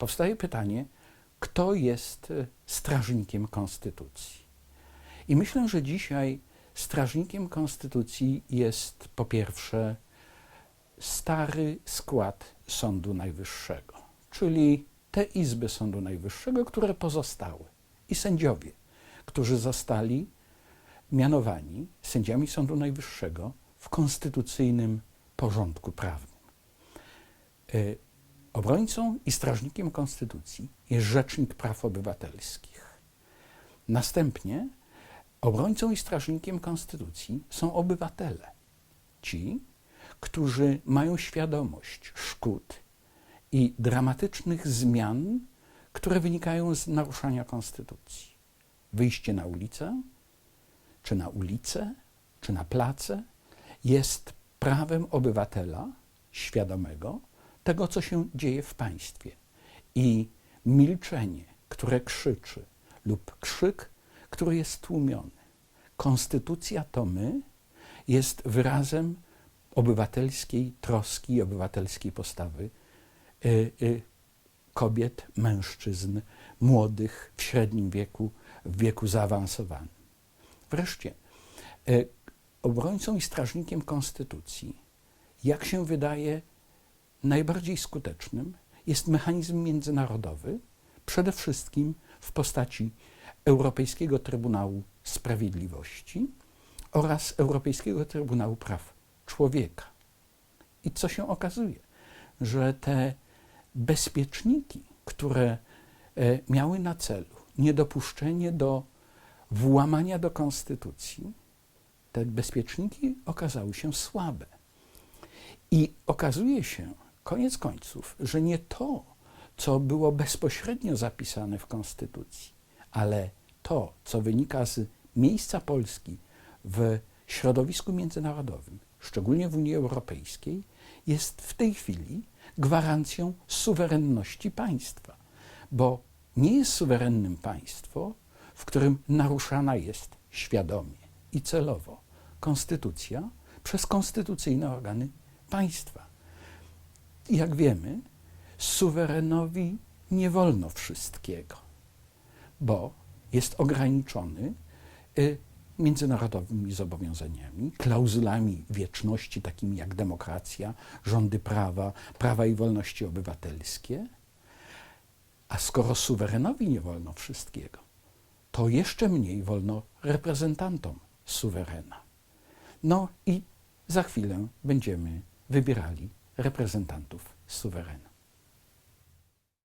powstaje pytanie, kto jest e, strażnikiem konstytucji. I myślę, że dzisiaj strażnikiem konstytucji jest po pierwsze stary skład Sądu Najwyższego, czyli te izby Sądu Najwyższego, które pozostały i sędziowie, którzy zostali mianowani sędziami Sądu Najwyższego w konstytucyjnym porządku prawnym. Obrońcą i strażnikiem konstytucji jest Rzecznik Praw Obywatelskich. Następnie obrońcą i strażnikiem konstytucji są obywatele. Ci, którzy mają świadomość szkód i dramatycznych zmian, które wynikają z naruszania konstytucji. Wyjście na ulicę, czy na ulicę, czy na place jest prawem obywatela świadomego tego, co się dzieje w państwie. I milczenie, które krzyczy, lub krzyk, który jest tłumiony. Konstytucja to my jest wyrazem obywatelskiej troski obywatelskiej postawy y, y, kobiet, mężczyzn, młodych, w średnim wieku, w wieku zaawansowanym. Wreszcie, y, obrońcą i strażnikiem konstytucji, jak się wydaje, najbardziej skutecznym jest mechanizm międzynarodowy, przede wszystkim w postaci Europejskiego Trybunału Sprawiedliwości oraz Europejskiego Trybunału Praw Człowieka. I co się okazuje? Że te bezpieczniki, które e, miały na celu niedopuszczenie do włamania do konstytucji, te bezpieczniki okazały się słabe. I okazuje się, koniec końców, że nie to, co było bezpośrednio zapisane w Konstytucji, ale to, co wynika z miejsca Polski w środowisku międzynarodowym, szczególnie w Unii Europejskiej, jest w tej chwili gwarancją suwerenności państwa, bo nie jest suwerennym państwo, w którym naruszana jest świadomie i celowo konstytucja przez konstytucyjne organy państwa. Jak wiemy, suwerenowi nie wolno wszystkiego, bo jest ograniczony y, międzynarodowymi zobowiązaniami, klauzulami wieczności, takimi jak demokracja, rządy prawa, prawa i wolności obywatelskie. A skoro suwerenowi nie wolno wszystkiego, to jeszcze mniej wolno reprezentantom suwerena. No i za chwilę będziemy wybierali reprezentantów suwerena.